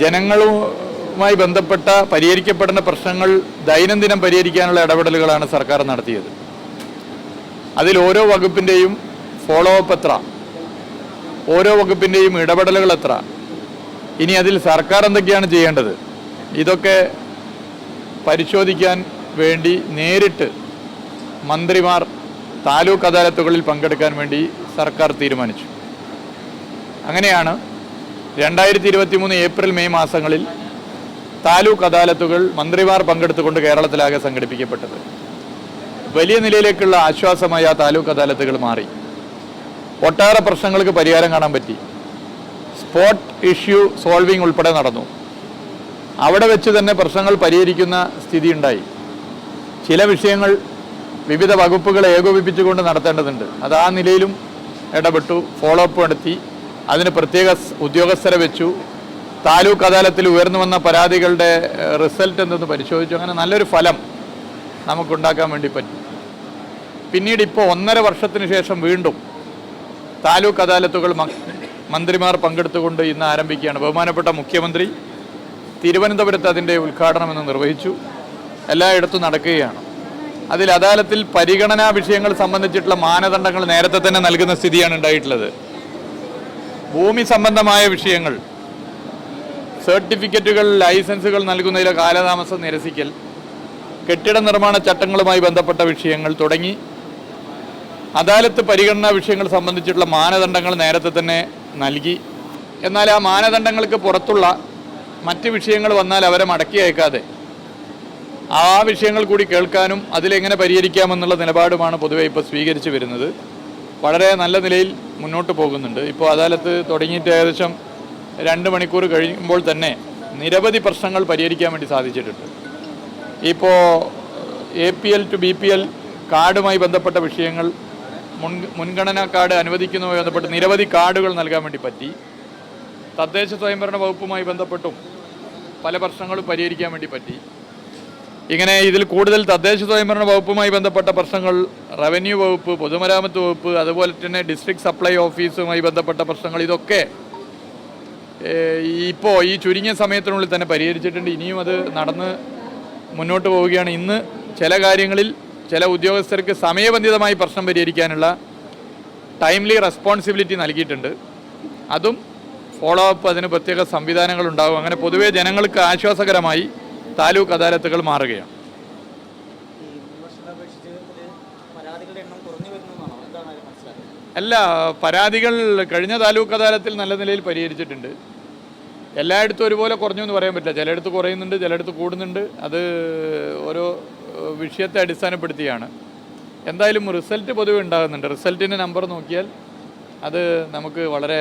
ജനങ്ങളുമായി ബന്ധപ്പെട്ട പരിഹരിക്കപ്പെടുന്ന പ്രശ്നങ്ങൾ ദൈനംദിനം പരിഹരിക്കാനുള്ള ഇടപെടലുകളാണ് സർക്കാർ നടത്തിയത്. അതിൽ ഓരോ വകുപ്പിന്റെയും ഫോളോ അപ്പ് എത്ര? ഓരോ വകുപ്പിന്റെയും ഇടപെടലുകൾ എത്ര? ഇനി അതിൽ സർക്കാർ എന്തൊക്കെയാണ് ചെയ്യേണ്ടത്? ഇതൊക്കെ പരിശോധിക്കാൻ വേണ്ടി നേരിട്ട് മന്ത്രിമാർ താലൂക്ക് അദാലത്തുകളിൽ പങ്കെടുക്കാൻ വേണ്ടി സർക്കാർ തീരുമാനിച്ചു. അങ്ങനെയാണ് രണ്ടായിരത്തി ഇരുപത്തി മൂന്ന് ഏപ്രിൽ മെയ് മാസങ്ങളിൽ താലൂക്ക് അദാലത്തുകൾ മന്ത്രിമാർ പങ്കെടുത്തുകൊണ്ട് കേരളത്തിലാകെ സംഘടിപ്പിക്കപ്പെട്ടത്. വലിയ നിലയിലേക്കുള്ള ആശ്വാസമായി ആ താലൂക്ക് അദാലത്തുകൾ മാറി. ഒട്ടേറെ പ്രശ്നങ്ങൾക്ക് പരിഹാരം കാണാൻ പറ്റി. സ്പോട്ട് ഇഷ്യൂ സോൾവിംഗ് ഉൾപ്പെടെ നടന്നു. അവിടെ വെച്ച് തന്നെ പ്രശ്നങ്ങൾ പരിഹരിക്കുന്ന സ്ഥിതി ഉണ്ടായി. ചില വിഷയങ്ങൾ വിവിധ വകുപ്പുകൾ ഏകോപിപ്പിച്ചുകൊണ്ട് നടത്തേണ്ടതുണ്ട്. അത് ആ നിലയിലും ഇടപെട്ടു ഫോളോ അപ്പ് നടത്തി അതിന് പ്രത്യേക ഉദ്യോഗസ്ഥരെ വെച്ചു. താലൂക്ക് അദാലത്തിൽ ഉയർന്നു വന്ന പരാതികളുടെ റിസൾട്ട് എന്തെന്ന് പരിശോധിച്ചു. അങ്ങനെ നല്ലൊരു ഫലം നമുക്കുണ്ടാക്കാൻ വേണ്ടി പറ്റി. പിന്നീട് ഇപ്പോൾ ഒന്നര വർഷത്തിന് ശേഷം വീണ്ടും താലൂക്ക് അദാലത്തുകൾ മന്ത്രിമാർ പങ്കെടുത്തുകൊണ്ട് ഇന്ന് ആരംഭിക്കുകയാണ്. ബഹുമാനപ്പെട്ട മുഖ്യമന്ത്രി തിരുവനന്തപുരത്ത് അതിന്റെ ഉദ്ഘാടനം എന്ന് നിർവഹിച്ചു. എല്ലായിടത്തും നടക്കുകയാണ്. അതിൽ അദാലത്തിൽ പരിഗണനാ വിഷയങ്ങൾ സംബന്ധിച്ചിട്ടുള്ള മാനദണ്ഡങ്ങൾ നേരത്തെ തന്നെ നൽകുന്ന സ്ഥിതിയാണ് ഉണ്ടായിട്ടുള്ളത്. ഭൂമി സംബന്ധമായ വിഷയങ്ങൾ സർട്ടിഫിക്കറ്റുകൾ ലൈസൻസുകൾ നൽകുന്നതിലെ കാലതാമസം നിരസിക്കൽ കെട്ടിട നിർമ്മാണ ചട്ടങ്ങളുമായി ബന്ധപ്പെട്ട വിഷയങ്ങൾ തുടങ്ങി. അദാലത്ത് പരിഗണനാ വിഷയങ്ങൾ സംബന്ധിച്ചിട്ടുള്ള മാനദണ്ഡങ്ങൾ നേരത്തെ തന്നെ നൽകി. എന്നാൽ ആ മാനദണ്ഡങ്ങൾക്ക് പുറത്തുള്ള മറ്റ് വിഷയങ്ങൾ വന്നാൽ അവരെ മടക്കി അയക്കാതെ ആ വിഷയങ്ങൾ കൂടി കേൾക്കാനും അതിലെങ്ങനെ പരിഹരിക്കാമെന്നുള്ള നിലപാടുമാണ് പൊതുവെ ഇപ്പോൾ സ്വീകരിച്ചു വരുന്നത്. വളരെ നല്ല നിലയിൽ മുന്നോട്ട് പോകുന്നുണ്ട്. ഇപ്പോൾ അദാലത്ത് തുടങ്ങിയിട്ട് ഏകദേശം രണ്ട് മണിക്കൂർ കഴിയുമ്പോൾ തന്നെ നിരവധി പ്രശ്നങ്ങൾ പരിഹരിക്കാൻ വേണ്ടി സാധിച്ചിട്ടുണ്ട്. ഇപ്പോൾ A P L two B P L കാർഡുമായി ബന്ധപ്പെട്ട വിഷയങ്ങൾ മുൻ മുൻഗണനാ കാർഡ് അനുവദിക്കുന്നതുമായി ബന്ധപ്പെട്ട് നിരവധി കാർഡുകൾ നൽകാൻ വേണ്ടി പറ്റി. തദ്ദേശ സ്വയംഭരണ വകുപ്പുമായി ബന്ധപ്പെട്ടും പല പ്രശ്നങ്ങളും പരിഹരിക്കാൻ വേണ്ടി പറ്റി. ഇങ്ങനെ ഇതിൽ കൂടുതൽ തദ്ദേശ സ്വയംഭരണ വകുപ്പുമായി ബന്ധപ്പെട്ട പ്രശ്നങ്ങൾ റവന്യൂ വകുപ്പ് പൊതുമരാമത്ത് വകുപ്പ് അതുപോലെ തന്നെ ഡിസ്ട്രിക്ട് സപ്ലൈ ഓഫീസുമായി ബന്ധപ്പെട്ട പ്രശ്നങ്ങൾ ഇതൊക്കെ ഇപ്പോൾ ഈ ചുരുങ്ങിയ സമയത്തിനുള്ളിൽ തന്നെ പരിഹരിച്ചിട്ടുണ്ട്. ഇനിയും അത് നടന്ന് മുന്നോട്ട് പോവുകയാണ്. ഇന്ന് ചില കാര്യങ്ങളിൽ ചില ഉദ്യോഗസ്ഥർക്ക് സമയബന്ധിതമായി പ്രശ്നം പരിഹരിക്കാനുള്ള ടൈംലി റെസ്പോൺസിബിലിറ്റി നൽകിയിട്ടുണ്ട്. അതും ഫോളോ അപ്പ് അതിന് പ്രത്യേക സംവിധാനങ്ങൾ ഉണ്ടാകും അങ്ങനെ പൊതുവേ ജനങ്ങൾക്ക് ആശ്വാസകരമായി താലൂക്ക് അദാലത്തുകൾ മാറുകയാണ്. അല്ല പരാതികൾ കഴിഞ്ഞ താലൂക്ക് അദാലത്തിൽ നല്ല നിലയിൽ പരിഹരിച്ചിട്ടുണ്ട്. എല്ലായിടത്തും ഒരുപോലെ കുറഞ്ഞു എന്ന് പറയാൻ പറ്റില്ല. ചിലയിടത്ത് കുറയുന്നുണ്ട് ചിലയിടത്ത് കൂടുന്നുണ്ട്. അത് ഓരോ വിഷയത്തെ അടിസ്ഥാനപ്പെടുത്തിയാണ്. എന്തായാലും റിസൾട്ട് പൊതുവെ ഉണ്ടാകുന്നുണ്ട്. റിസൾട്ടിന്റെ നമ്പർ നോക്കിയാൽ അത് നമുക്ക് വളരെ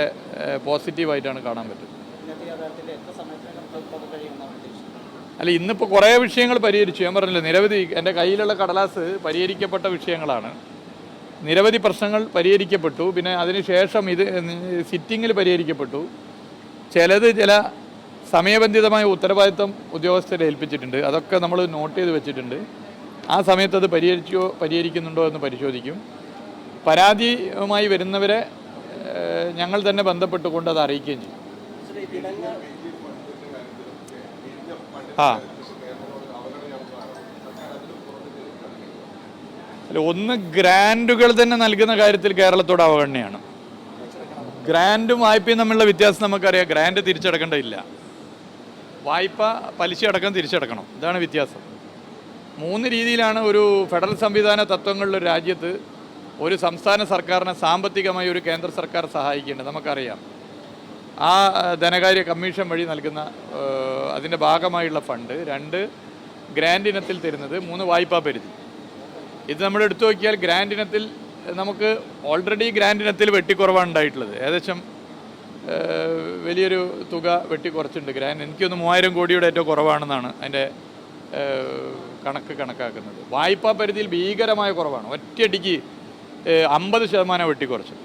പോസിറ്റീവായിട്ടാണ് കാണാൻ പറ്റും അല്ല ഇന്നിപ്പോൾ കുറേ വിഷയങ്ങൾ പരിഹരിച്ചു. ഞാൻ പറഞ്ഞില്ല നിരവധി എന്റെ കയ്യിലുള്ള കടലാസ് പരിഹരിക്കപ്പെട്ട വിഷയങ്ങളാണ്. നിരവധി പ്രശ്നങ്ങൾ പരിഹരിക്കപ്പെട്ടു. പിന്നെ അതിനുശേഷം ഇത് സിറ്റിങ്ങിൽ പരിഹരിക്കപ്പെട്ടു. ചിലത് ചില സമയബന്ധിതമായ ഉത്തരവാദിത്തം ഉദ്യോഗസ്ഥരെ ഏൽപ്പിച്ചിട്ടുണ്ട്. അതൊക്കെ നമ്മൾ നോട്ട് ചെയ്ത് വെച്ചിട്ടുണ്ട്. ആ സമയത്ത് അത് പരിഹരിച്ചോ പരിഹരിക്കുന്നുണ്ടോ എന്ന് പരിശോധിക്കും. പരാതിയുമായി വരുന്നവരെ ഞങ്ങൾ തന്നെ ബന്ധപ്പെട്ടുകൊണ്ട് അത് അറിയിക്കുകയും ചെയ്യും. അല്ല ഒന്ന് ഗ്രാൻഡുകൾ തന്നെ നൽകുന്ന കാര്യത്തിൽ കേരളത്തോട് അവഗണനയാണ്. ഗ്രാൻഡും വായ്പയും തമ്മിലുള്ള വ്യത്യാസം നമുക്കറിയാം. ഗ്രാൻഡ് തിരിച്ചടക്കേണ്ടതില്ല. വായ്പ പലിശ അടക്കം തിരിച്ചടക്കണം. ഇതാണ് വ്യത്യാസം. മൂന്ന് രീതിയിലാണ് ഒരു ഫെഡറൽ സംവിധാന തത്വങ്ങളിലെ രാജ്യത്ത് ഒരു സംസ്ഥാന സർക്കാരിനെ സാമ്പത്തികമായി ഒരു കേന്ദ്ര സർക്കാർ സഹായിക്കേണ്ടത്. നമുക്കറിയാം. ആ ധനകാര്യ കമ്മീഷൻ വഴി നൽകുന്ന അതിന്റെ ഭാഗമായുള്ള ഫണ്ട് രണ്ട് ഗ്രാൻഡ് ഇനത്തിൽ തരുന്നത് മൂന്ന് വായ്പാ പരിധി. ഇത് നമ്മൾ എടുത്തു നോക്കിയാൽ ഗ്രാൻഡ് ഇനത്തിൽ നമുക്ക് ഓൾറെഡി ഗ്രാൻഡ് ഇനത്തിൽ വെട്ടിക്കുറവാണ് ഉണ്ടായിട്ടുള്ളത്. ഏകദേശം വലിയൊരു തുക വെട്ടിക്കുറച്ചിട്ടുണ്ട്. ഗ്രാൻഡ് എനിക്കൊന്ന് മൂവായിരം കോടിയുടെ ഏറ്റവും കുറവാണെന്നാണ് അതിന്റെ കണക്ക് കണക്കാക്കുന്നത്. വായ്പാ പരിധിയിൽ ഭീകരമായ കുറവാണ്. ഒറ്റയടിക്ക് അമ്പത് ശതമാനം വെട്ടിക്കുറച്ചു